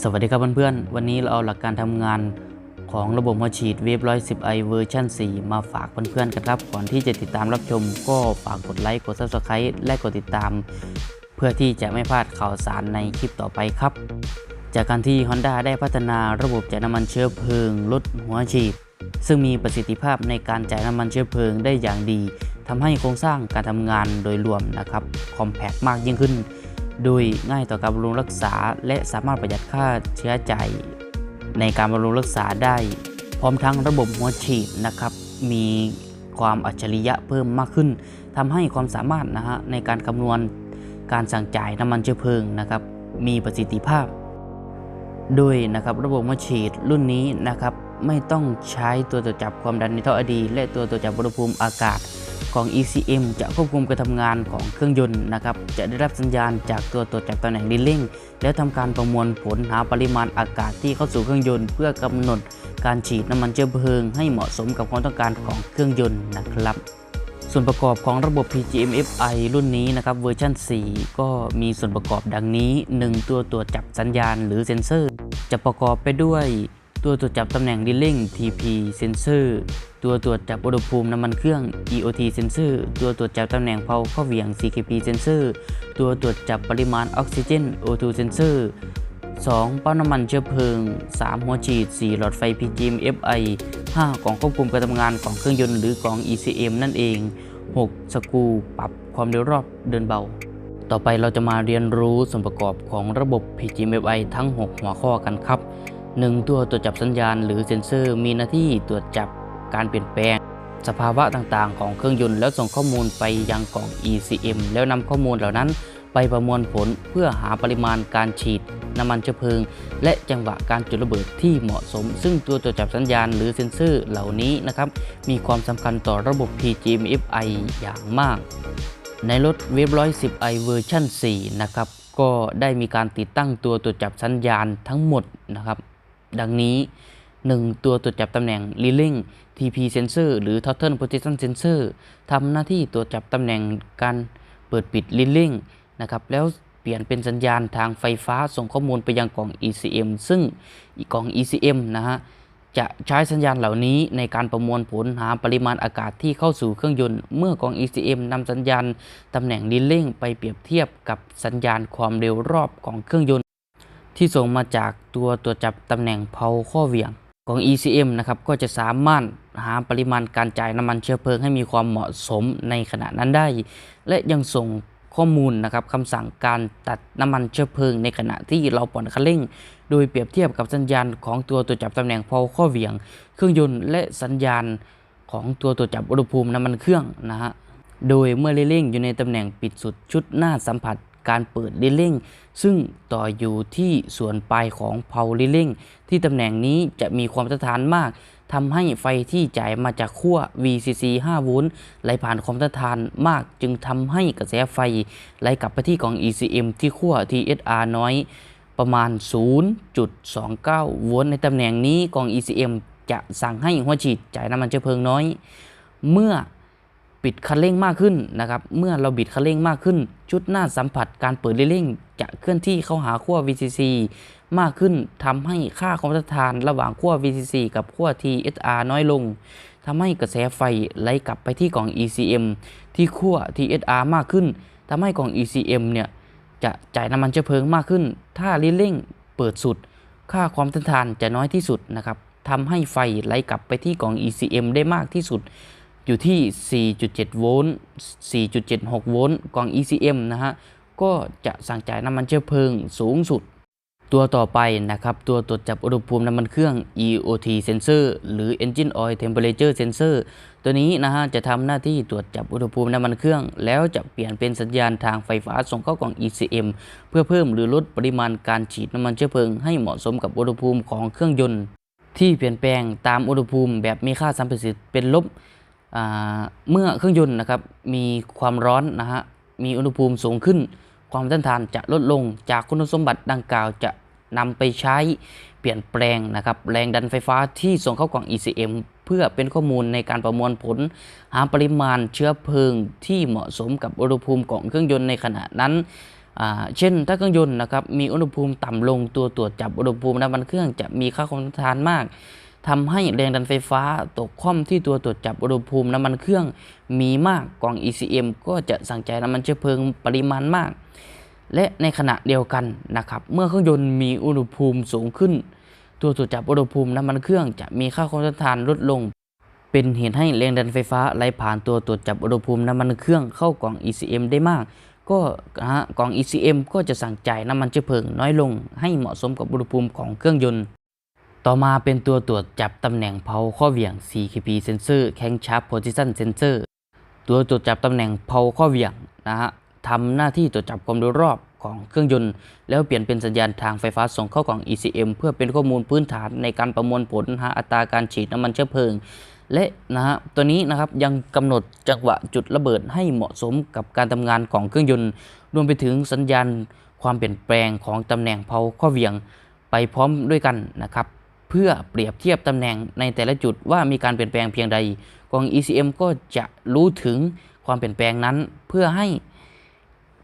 สวัสดีครับเพื่อนๆ วันนี้เราเอาหลักการทำงานของระบบหัวฉีดเวฟ110 i เวอร์ชัน4 มาฝากเพื่อนๆกันครับ ก่อนที่จะติดตามรับชมก็ฝากกดไลค์ กด Subscribe และกดติดตาม เพื่อที่จะไม่พลาดข่าวสารในคลิปต่อไปครับ จากการที่ Honda ได้พัฒนาระบบจ่ายน้ำมันเชื้อเพลิงลดหัวฉีด ซึ่งมีประสิทธิภาพในการจ่ายน้ำมันเชื้อเพลิงได้อย่างดีทำให้โครงสร้างการทำงานโดยรวมนะครับคอมแพคมากยิ่งขึ้น โดยง่ายต่อการบำรุงรักษา และสามารถประหยัดค่าเชื้อใจายในการบำรุงรักษาได้ พร้อมทั้งระบบหัวฉีดนะครับมีความอัจฉริยะเพิ่มมากขึ้นทำให้ความสามารถนะฮะในการคำนวณการสั่งจ่ายน้ำมันเชื้อเพลิงนะครับมีประสิทธิภาพ โดยนะครับระบบหัวฉีดรุ่นนี้นะครับไม่ต้องใช้ตัวตรวจจับความดันในท่อไอดี และตัวตรวจจับอุณหภูมิอากาศ ของ ECM จะควบคุมการทำงานของเครื่องยนต์นะครับ จะได้รับสัญญาณจากตัวตรวจจับตำแหน่งดิลลิ่ง แล้วทำการประมวลผลหาปริมาณอากาศที่เข้าสู่เครื่องยนต์ เพื่อกำหนดการฉีดน้ำมันเชื้อเพลิง ให้เหมาะสมกับความต้องการของเครื่องยนต์นะครับ ส่วนประกอบของระบบ PGM-FI รุ่นนี้นะครับเวอร์ชัน4 ก็มีส่วนประกอบดังนี้ 1 ตัวตรวจจับสัญญาณหรือเซ็นเซอร์ จะประกอบไปด้วย ตัวตรวจจับตำแหน่งดิลลิ่ง TP Sensor ตัวตรวจจับอุณหภูมิน้ำมันเครื่อง EOT Sensor ตัวตรวจจับตำแหน่งเพาข้าเหวี่ยง CKP Sensor ตัวตรวจจับปริมาณออกซิเจน O2 Sensor 2 ปั๊มน้ำมันเชื้อเพลิง 3 หัวฉีด 4 หลอดไฟ PGM FI 5 กล่องควบคุมการทำงานของเครื่องยนต์หรือกล่อง ECM นั่นเอง 6 สกูปรับความเร็วรอบเดินเบา ต่อไปเราจะมาเรียนรู้ส่วนประกอบของระบบ PGMFI ทั้ง 6 หัวข้อกันครับ 1. ตัวตรวจจับสัญญาณหรือเซ็นเซอร์มีหน้าที่ตรวจจับการเปลี่ยนแปลง สภาวะต่างๆ ของเครื่องยนต์แล้วส่งข้อมูลไปยังกล่อง ECM แล้วนำข้อมูลเหล่านั้นไปประมวลผลเพื่อหาปริมาณการฉีดน้ำมันเชื้อเพลิง และจังหวะการจุดระเบิดที่เหมาะสม ซึ่งตัวตรวจจับสัญญาณหรือเซ็นเซอร์เหล่านี้นะครับมีความสำคัญต่อระบบ PGMFI อย่างมาก ในรถเวฟ110 i เวอร์ชัน4นะครับก็ได้มีการติดตั้งตัวตรวจจับสัญญาณทั้งหมดนะครับ ดังนี้ 1. ตัวตรวจจับตำแหน่ง Leading TP Sensor หรือ Total Position Sensor ทำหน้าที่ตรวจจับตำแหน่งการเปิดปิด Leading นะครับแล้วเปลี่ยนเป็นสัญญาณทางไฟฟ้าส่งข้อมูลไปยังกล่อง ECM ซึ่งกล่อง ECM นะฮะจะใช้สัญญาณเหล่านี้ในการประมวลผลหาปริมาณอากาศที่เข้าสู่เครื่องยนต์ เมื่อกล่อง ECM นำสัญญาณตำแหน่งดิลลิ่งไปเปรียบเทียบกับสัญญาณความเร็วรอบของเครื่องยนต์ ที่ส่งมาจากตัวตรวจจับตำแหน่งเพาข้อเหวี่ยงของ ECM นะครับก็จะสามารถหาปริมาณการจ่ายน้ำมันเชื้อเพลิงให้มีความเหมาะสมในขณะนั้นได้ และยังส่งข้อมูลนะครับคำสั่งการตัดน้ำมันเชื้อเพลิงในขณะที่เราผ่อนคันเร่ง โดยเปรียบเทียบกับสัญญาณของตัวตรวจจับตำแหน่งเพาข้อเหวี่ยง เครื่องยนต์และสัญญาณของตัวตรวจจับอุณหภูมิน้ำมันเครื่องนะฮะโดยเมื่อเร่งอยู่ในตำแหน่งปิดสุดชุดหน้าสัมผัส การเปิดลิเร่งซึ่งต่ออยู่ที่ส่วนปลายของเพาเร่งที่ตำแหน่งนี้จะมีความต้านทานมากทำให้ไฟที่จ่ายมาจากขั้ว VCC 5 โวลต์ไหลผ่านความต้านทานมาก จึงทำให้กระแสไฟไหลกลับไปที่กล่อง ECM ที่ขั้ว TSR น้อยประมาณ 0.29 โวลต์ในตำแหน่งนี้กล่อง ECM จะสั่งให้หัวฉีดจ่ายน้ำมันเชื้อเพลิงน้อย เมื่อ ปิดคันเร่งมากขึ้นนะครับ เมื่อเราบิดคันเร่งมากขึ้น ชุดหน้าสัมผัสการเปิดเร่งจะเคลื่อนที่เข้าหาขั้ว VCC มากขึ้นทำให้ค่าความต้านทานระหว่างขั้ว VCC กับขั้ว TSR น้อยลงทำให้กระแสไฟไหลกลับไปที่กล่อง ECM ที่ขั้ว TSR มากขึ้นทำให้กล่อง ECM เนี่ยจะจ่ายน้ำมันเชื้อเพลิงมากขึ้น ถ้าเร่งเปิดสุด ค่าความต้านทานจะน้อยที่สุดนะครับทำให้ไฟไหลกลับไปที่กล่อง ECM ได้มากที่สุด อยู่ที่ 4.7 โวลต์ 4.76 โวลต์กล่อง ECM นะฮะ ก็จะสั่งจ่ายน้ำมันเชื้อเพลิงสูงสุด ตัวต่อไปนะครับ ตัวตรวจจับอุณหภูมิน้ำมันเครื่อง EOT sensor หรือ engine oil temperature sensor ตัวนี้นะฮะ จะทำหน้าที่ตรวจจับอุณหภูมิน้ำมันเครื่อง แล้วจะเปลี่ยนเป็นสัญญาณทางไฟฟ้าส่งเข้ากล่อง ECM เพื่อเพิ่มหรือลดปริมาณการฉีดน้ำมันเชื้อเพลิงให้เหมาะสมกับอุณหภูมิของเครื่องยนต์ ที่เปลี่ยนแปลงตามอุณหภูมิแบบมีค่าสัมพัทธ์สิทธิ์เป็นลบ เมื่อเครื่องยนต์นะครับมีความร้อนนะฮะมีอุณหภูมิสูงขึ้น ความต้านทานจะลดลงจากคุณสมบัติดังกล่าวจะนำไปใช้เปลี่ยนแปลงนะครับแรงดันไฟฟ้าที่ส่งเข้ากล่อง ECM เพื่อเป็นข้อมูลในการประมวลผล หาปริมาณเชื้อเพลิงที่เหมาะสมกับอุณหภูมิของเครื่องยนต์ในขณะนั้น เช่น ถ้าเครื่องยนต์นะครับมีอุณหภูมิต่ำลงตัวตรวจจับอุณหภูมิน้ำมันเครื่องจะมีค่าคงทานมาก ทำให้แรงดันไฟฟ้าตกคว่ำที่ตัวตรวจจับอุณหภูมิน้ำมันเครื่องมีมากกล่อง ECM ก็จะสั่งจ่ายน้ำมันเชื้อเพลิงปริมาณมาก และในขณะเดียวกันนะครับเมื่อเครื่องยนต์มีอุณหภูมิสูงขึ้น ตัวตรวจจับอุณหภูมิน้ำมันเครื่องจะมีค่าคงทานลดลง เป็นเหตุให้แรงดันไฟฟ้าไหลผ่านตัวตรวจจับอุณหภูมิน้ำมันเครื่องเข้ากล่อง ECM ได้มากก็นะฮะกล่อง ECM ก็จะสั่งจ่ายน้ำมันเชื้อเพลิงน้อยลง ให้เหมาะสมกับอุณหภูมิของเครื่องยนต์ ต่อมาเป็นตัวตรวจจับตำแหน่งเพาข้อเหวี่ยง CKP sensor crankshaft position sensor ตัวตรวจจับตำแหน่งเพาข้อเหวี่ยงนะฮะทำหน้าที่ตรวจจับความโดยรอบของเครื่องยนต์ แล้วเปลี่ยนเป็นสัญญาณทางไฟฟ้าส่งเข้ากล่อง ECM เพื่อเป็นข้อมูลพื้นฐานในการประมวลผลหาอัตราการฉีดน้ำมันเชื้อเพลิง และนะฮะตัวนี้นะครับยังกำหนดจังหวะจุดระเบิดให้เหมาะสมกับการทำงานของเครื่องยนต์ รวมไปถึงสัญญาณความเปลี่ยนแปลงของตำแหน่งเพาข้อเหวี่ยง ไปพร้อมด้วยกันนะครับ เพื่อเปรียบเทียบตำแหน่งในแต่ละจุดว่ามีการเปลี่ยนแปลงเพียงใดกลอง ECM ก็จะรู้ถึงความเปลี่ยนแปลงนั้น เพื่อให้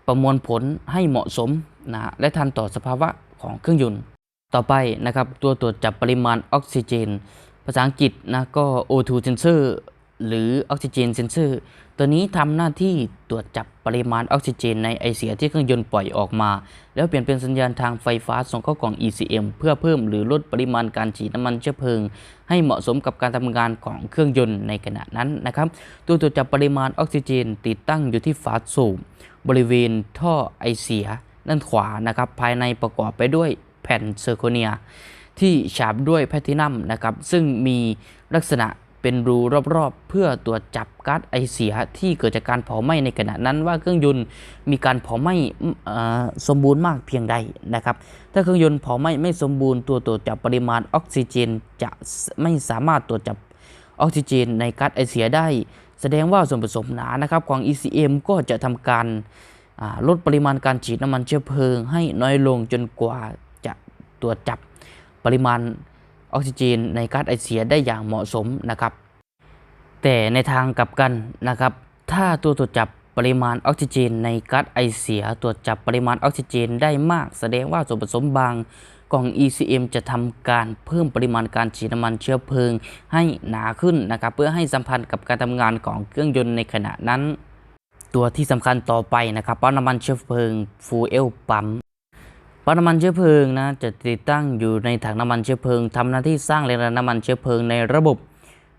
ประมวลผลให้เหมาะสมนะและทันต่อสภาวะของเครื่องยนต์ต่อไปนะครับตัวตรวจจับปริมาณออกซิเจน ภาษาอังกฤษนะก็ O2 sensor หรือออ ตัวนี้ทำหน้าที่ตรวจจับปริมาณออกซิเจนในไอเสียที่เครื่องยนต์ปล่อยออกมา แล้วเปลี่ยนเป็นสัญญาณทางไฟฟ้าส่งเข้ากล่อง ECM เพื่อเพิ่มหรือลดปริมาณการฉีดน้ำมันเชื้อเพลิง ให้เหมาะสมกับการทำงานของเครื่องยนต์ในขณะนั้นนะครับ ตัวตรวจจับปริมาณออกซิเจนติดตั้งอยู่ที่ฝาสูบบริเวณท่อไอเสียด้านขวานะครับภายในประกอบไปด้วยแผ่นเซอร์โคเนียที่ฉาบด้วยแพลตินัมนะครับซึ่งมีลักษณะ เป็นรูรอบๆ เพื่อตรวจจับก๊าซไอเสียที่เกิดจากการเผาไหม้ในขณะนั้นว่าเครื่องยนต์มีการเผาไหม้สมบูรณ์มากเพียงใดนะครับ ถ้าเครื่องยนต์เผาไหม้ไม่สมบูรณ์ตัวตรวจจับปริมาณออกซิเจนจะไม่สามารถตรวจจับออกซิเจนในก๊าซไอเสียได้ แสดงว่าส่วนผสมหนานะครับของ ECM ก็จะทำการลดปริมาณการฉีดน้ำมันเชื้อเพลิง ให้น้อยลงจนกว่าจะตรวจจับปริมาณ ออกซิเจนในก๊าซไอเสียได้อย่างเหมาะสมนะครับ แต่ในทางกลับกันนะครับ ถ้าตัวตรวจจับปริมาณออกซิเจน ในก๊าซไอเสียตรวจจับปริมาณออกซิเจนได้มาก แสดงว่าส่วนผสมบางกล่อง ECM จะทำการเพิ่มปริมาณการฉีดน้ำมันเชื้อเพลิงให้หนาขึ้นนะครับ เพื่อให้สัมพันธ์กับการทำงานของเครื่องยนต์ในขณะนั้น ตัวที่สำคัญต่อไปนะครับปั๊มน้ำมันเชื้อเพลิงฟูเอลปั๊ม ปั๊มน้ำมันเชื้อเพลิงนะจะติดตั้งอยู่ในถังน้ำมันเชื้อเพลิงทำหน้าที่สร้างแรงดันน้ำมันเชื้อเพลิงในระบบ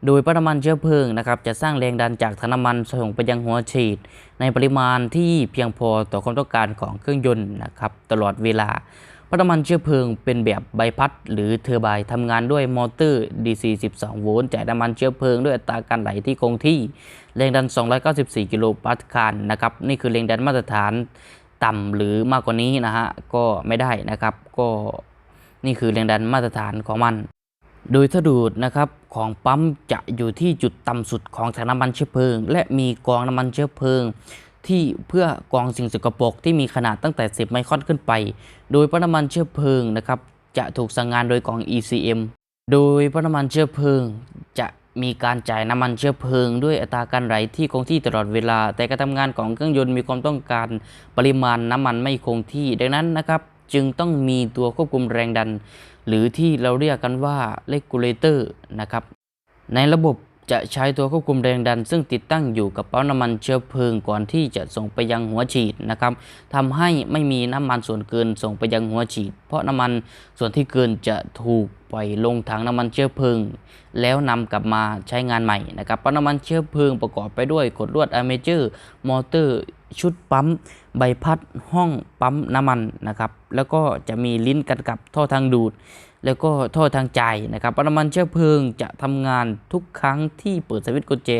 โดยปั๊มน้ำมันเชื้อเพลิงนะครับจะสร้างแรงดันจากถังน้ำมันส่งไปยังหัวฉีด ในปริมาณที่เพียงพอต่อความต้องการของเครื่องยนต์นะครับตลอดเวลาปั๊มน้ำมันเชื้อเพลิงเป็นแบบใบพัด หรือเทอร์ไบน์ทำงานด้วยมอเตอร์ DC 12 โวลต์จ่ายน้ำมันเชื้อเพลิงด้วยอัตราการไหลที่คงที่แรงดัน 294 กิโลปาสคาลนะครับนี่คือแรงดันมาตรฐาน ต่ำหรือมากกว่านี้นะฮะก็ไม่ได้นะครับ ก็นี่คือแรงดันมาตรฐานของมัน โดยถ้าดูดนะครับของปั๊มจะอยู่ที่จุดต่ำสุดของถังน้ำมันเชื้อเพลิง และมีกองน้ำมันเชื้อเพลิง ที่เพื่อกองสิ่งสกปรกที่มีขนาดตั้งแต่ 10 ไมครอนขึ้นไป โดยปั๊มน้ำมันเชื้อเพลิงนะครับจะถูกสั่งงานโดยกอง ECM โดยปน้ำมันเชื้อเพลิงจะ มีการจ่ายน้ำมันเชื้อเพลิง ด้วยอัตราการไหลที่คงที่ตลอดเวลา แต่การทำงานของเครื่องยนต์มีความต้องการปริมาณน้ำมันไม่คงที่ ดังนั้นนะครับจึงต้องมีตัวควบคุมแรงดัน หรือที่เราเรียกกันว่าเลกูเลเตอร์นะครับในระบบ จะใช้ตัวควบคุมแรงดัน ซึ่งติดตั้งอยู่กับปั๊มน้ำมันเชื้อเพลิงก่อนที่จะส่งไปยังหัวฉีดนะครับทำให้ไม่มีน้ำมันส่วนเกินส่งไปยังหัวฉีด เพราะน้ำมันส่วนที่เกินจะถูกปล่อยลงถังน้ำมันเชื้อเพลิง แล้วนำกลับมาใช้งานใหม่นะครับปั๊มน้ำมันเชื้อเพลิงประกอบไปด้วยกดลวดอะเมเจอร์มอเตอร์ชุดปั๊มใบพัดห้องปั๊มน้ำมันนะครับแล้วก็จะมีลิ้นกันกับท่อทางดูด แล้วก็ท่อทางใจนะครับปั๊มน้ำมันเชื้อเพลิงจะทำงานทุกครั้งที่เปิดสวิตช์กุญแจ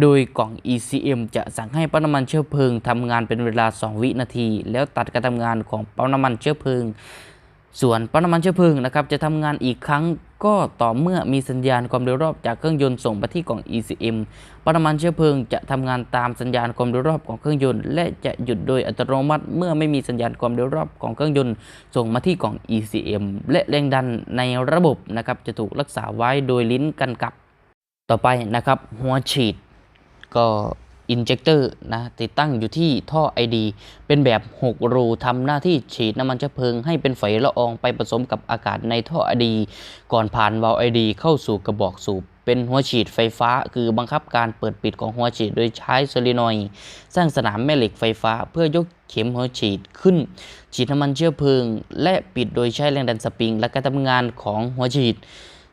โดยกล่อง ECM จะสั่งให้ปั๊มน้ำมันเชื้อเพลิงทำงานเป็นเวลา 2 วินาที แล้วตัดการทำงานของปั๊มน้ำมันเชื้อเพลิง ส่วนปั๊มน้ำมันเชื้อเพลิงนะครับจะทำงานอีกครั้ง ก็ต่อเมื่อมีสัญญาณความเร็วรอบจากเครื่องยนต์ส่งไปที่กล่อง ECM ปั๊มน้ำมันเชื้อเพลิงจะทำงานตามสัญญาณความเร็วรอบของเครื่องยนต์ และจะหยุดโดยอัตโนมัติ เมื่อไม่มีสัญญาณความเร็วรอบของเครื่องยนต์ ส่งมาที่กล่อง ECM และแรงดันในระบบนะครับจะถูกรักษาไว้โดยลิ้นกันกับ ต่อไปนะครับ หัวฉีดก็ อินเจคเตอร์นะติดตั้งอยู่ที่ท่อ ID เป็นแบบ 6 รูทำหน้าที่ฉีดน้ำมันเชื้อเพลิงให้เป็นฝอยละอองไปผสมกับอากาศในท่อ ID ก่อนผ่านวาล์ว ID เข้าสู่กระบอกสูบเป็นหัวฉีดไฟฟ้า คือบังคับการเปิดปิดของหัวฉีดโดยใช้โซลินอย สร้างสนามแม่เหล็กไฟฟ้า เพื่อยกเข็มหัวฉีดขึ้น ฉีดน้ำมันเชื้อเพลิง และปิดโดยใช้แรงดันสปริง และการทำงานของหัวฉีด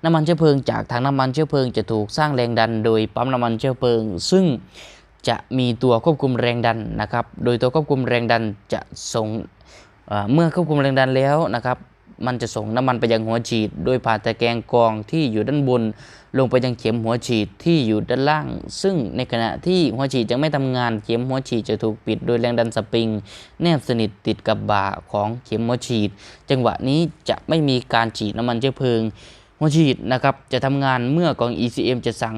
น้ำมันเชื้อเพลิงจากถังน้ำมันเชื้อเพลิงจะถูกสร้างแรงดันโดยปั๊มน้ำมันเชื้อเพลิง ซึ่ง จะมีตัวควบคุมแรงดันนะครับ โดยตัวควบคุมแรงดันจะส่งเมื่อควบคุมแรงดันแล้วนะครับ มันจะส่งน้ำมันไปยังหัวฉีด โดยผ่านตะแกรงกรองที่อยู่ด้านบน ลงไปยังเข็มหัวฉีดที่อยู่ด้านล่าง ซึ่งในขณะที่หัวฉีดยังไม่ทำงาน เข็มหัวฉีดจะถูกปิดโดยแรงดันสปริง แนบสนิทติดกับบ่าของเข็มหัวฉีด จังหวะนี้จะไม่มีการฉีดน้ำมันเชื้อเพลิง หัวฉีดนะครับจะทำงานเมื่อกล่อง ECM จะสั่ง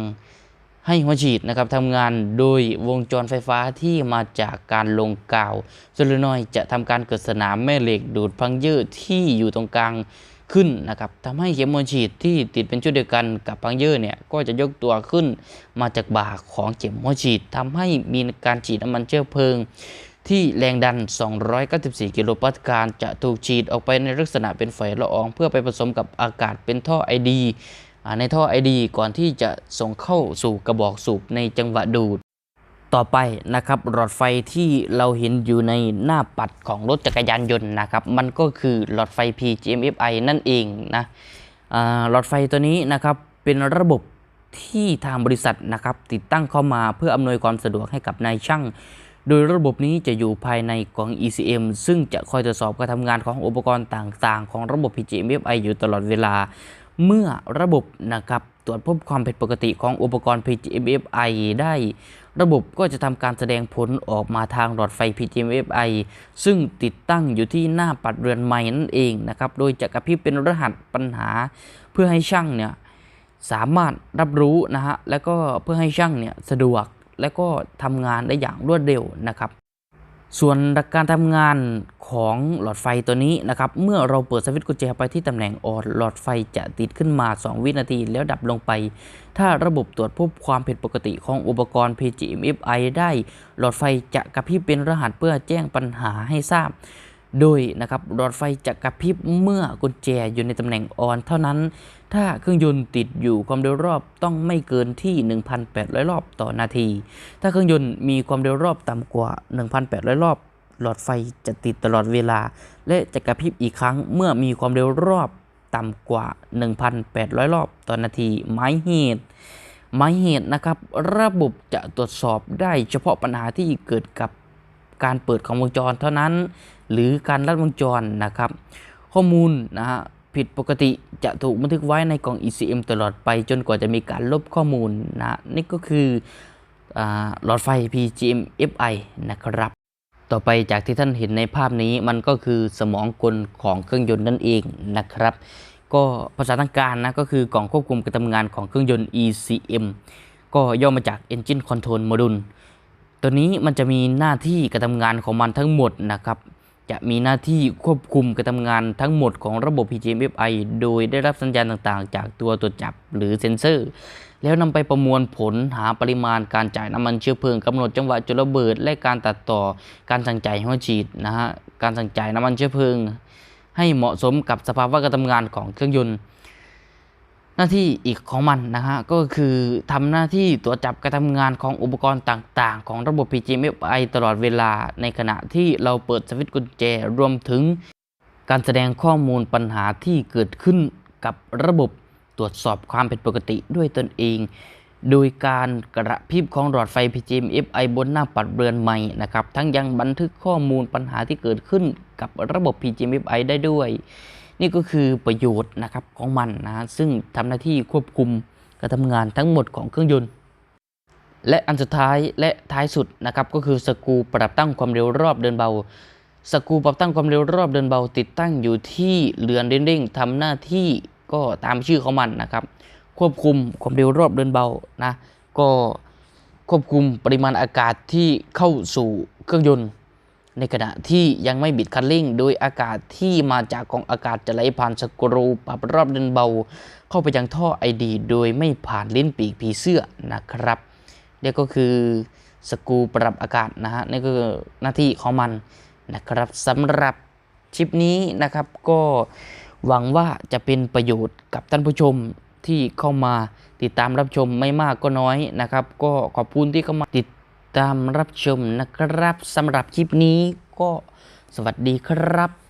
ให้หัวฉีดนะครับทำงานโดยวงจรไฟฟ้าที่มาจากการลงกาวโซลินอยจะทำการเกิดสนามแม่เหล็กดูดพังเยอร์ที่อยู่ตรงกลางขึ้นนะครับทำให้เข็มหัวฉีดที่ติดเป็นชุดเดียวกันกับพังเยอร์เนี่ยก็จะยกตัวขึ้นมาจากบ่าของเข็มหัวฉีดทำให้มีการฉีดน้ำมันเชื้อเพลิงที่แรงดัน 294 กิโลปาสกาลจะถูกฉีดออกไปในลักษณะเป็นฝอยละออง เพื่อไปผสมกับอากาศเป็นท่อไอดี ในท่อไอดีก่อนที่จะส่งเข้าสู่กระบอกสูบในจังหวะดูด ต่อไปนะครับหลอดไฟที่เราเห็นอยู่ในหน้าปัดของรถจักรยานยนต์นะครับ มันก็คือหลอดไฟ PGMFI นั่นเองนะหลอดไฟตัวนี้นะครับเป็นระบบที่ทางบริษัทนะครับติดตั้งเข้ามาเพื่ออำนวยความสะดวกให้กับนายช่าง โดยระบบนี้จะอยู่ภายในกล่อง ECM ซึ่งจะคอยตรวจสอบการทำงานของอุปกรณ์ต่างๆ ของระบบ PGMFI อยู่ตลอดเวลา เมื่อระบบนะครับตรวจพบความผิดปกติของอุปกรณ์ PGMFI ได้ ระบบก็จะทำการแสดงผลออกมาทางหลอดไฟ PGMFI ซึ่งติดตั้งอยู่ที่หน้าปัดเรือนไม้นั่นเองนะครับ โดยจะกระพริบเป็นรหัสปัญหา เพื่อให้ช่างเนี่ยสามารถรับรู้นะฮะ แล้วก็เพื่อให้ช่างเนี่ยสะดวก และก็ทำงานได้อย่างรวดเร็วนะครับ ส่วนกการทำงานของหลอดไฟตัวนี้นะครับ เมื่อเราเปิดสวิตช์กุญแจไปที่ตำแหน่งออนหลอดไฟจะติดขึ้นมา 2 วินาทีแล้วดับลงไป ถ้าระบบตรวจพบความผิดปกติของอุปกรณ์ PGMFI ได้ หลอดไฟจะกระพริบเป็นรหัสเพื่อแจ้งปัญหาให้ทราบ โดยนะครับหลอดไฟจะกระพริบเมื่อกุญแจอยู่ในตำแหน่งออน เท่านั้น ถ้าเครื่องยนต์ติดอยู่ความเร็วรอบต้องไม่เกินที่ 1,800 รอบต่อนาที ถ้าเครื่องยนต์มีความเร็วรอบต่ำกว่า 1,800 รอบ หลอดไฟจะติดตลอดเวลา และจะกระพริบอีกครั้งเมื่อมีความเร็วรอบต่ำกว่า 1,800 รอบต่อนาทีหมายเหตุหมายเหตุนะครับ ระบบจะตรวจสอบได้เฉพาะปัญหาที่เกิดกับการเปิดของวงจรเท่านั้น หรือการลัดวงจรนะครับ ข้อมูลนะฮะผิดปกติจะถูกบันทึกไว้ในกล่อง ECM ตลอดไปจนกว่าจะมีการลบข้อมูลนะนี่ก็คือหลอดไฟ PGM-FI นะครับ ต่อไปจากที่ท่านเห็นในภาพนี้มันก็คือสมองกลของเครื่องยนต์นั่นเองนะครับ ก็ภาษาทางการนะก็คือกล่องควบคุมการทำงานของเครื่องยนต์ ECM ก็ย่อมาจาก Engine Control Module ตัวนี้มันจะมีหน้าที่การทำงานของมันทั้งหมดนะครับ จะมีหน้าที่ควบคุมการทำงานทั้งหมดของระบบ PGMFI โดยได้รับสัญญาณต่างๆ จากตัวตรวจจับหรือเซ็นเซอร์ แล้วนำไปประมวลผลหาปริมาณการจ่ายน้ำมันเชื้อเพลิงกำหนดจังหวะจุดระเบิด และการตัดต่อการสั่งจ่ายหัวฉีดนะฮะการสั่งจ่ายน้ำมันเชื้อเพลิง ให้เหมาะสมกับสภาวะการทำงานของเครื่องยนต์ หน้าที่อีกของมันนะฮะก็คือทำหน้าที่ตรวจจับการทำงานของอุปกรณ์ต่างๆ ของระบบ PGMFI ตลอดเวลาในขณะที่เราเปิดสวิตช์กุญแจรวมถึง การแสดงข้อมูลปัญหาที่เกิดขึ้นกับระบบตรวจสอบความผิดปกติด้วยตนเอง โดยการกระพริบของหลอดไฟ PGMFI บนหน้าปัดเรือนใหม่นะครับทั้งยังบันทึกข้อมูลปัญหาที่เกิดขึ้นกับระบบ PGMFI ได้ด้วย นี่ก็คือประโยชน์นะครับของมันนะฮะซึ่งทำหน้าที่ควบคุมการทำงานทั้งหมดของเครื่องยนต์ และอันสุดท้ายและท้ายสุดนะครับก็คือสกูปรับตั้งความเร็วรอบเดินเบาสกูปรับตั้งความเร็วรอบเดินเบาติดตั้งอยู่ที่เรือนเด้งๆทำหน้าที่ก็ตามชื่อของมันนะครับ ควบคุมความเร็วรอบเดินเบานะก็ควบคุมปริมาณอากาศที่เข้าสู่เครื่องยนต์ ในขณะที่ยังไม่บิดคันเร่ง โดยอากาศที่มาจากกองอากาศจะไหลผ่านสกรูปรับรอบเดินเบา เข้าไปยังท่อไอดี โดยไม่ผ่านลิ้นปีกผีเสื้อนะครับนี่ก็คือสกรูปรับอากาศนะฮะนี่คือหน้าที่ของมันนะครับสำหรับคลิปนี้นะครับก็หวังว่าจะเป็นประโยชน์กับท่านผู้ชมที่เข้ามาติดตามรับชมไม่มากก็น้อยนะครับ ก็ขอบคุณที่เข้ามาติด ตามรับชมนะครับสำหรับคลิปนี้ก็สวัสดีครับ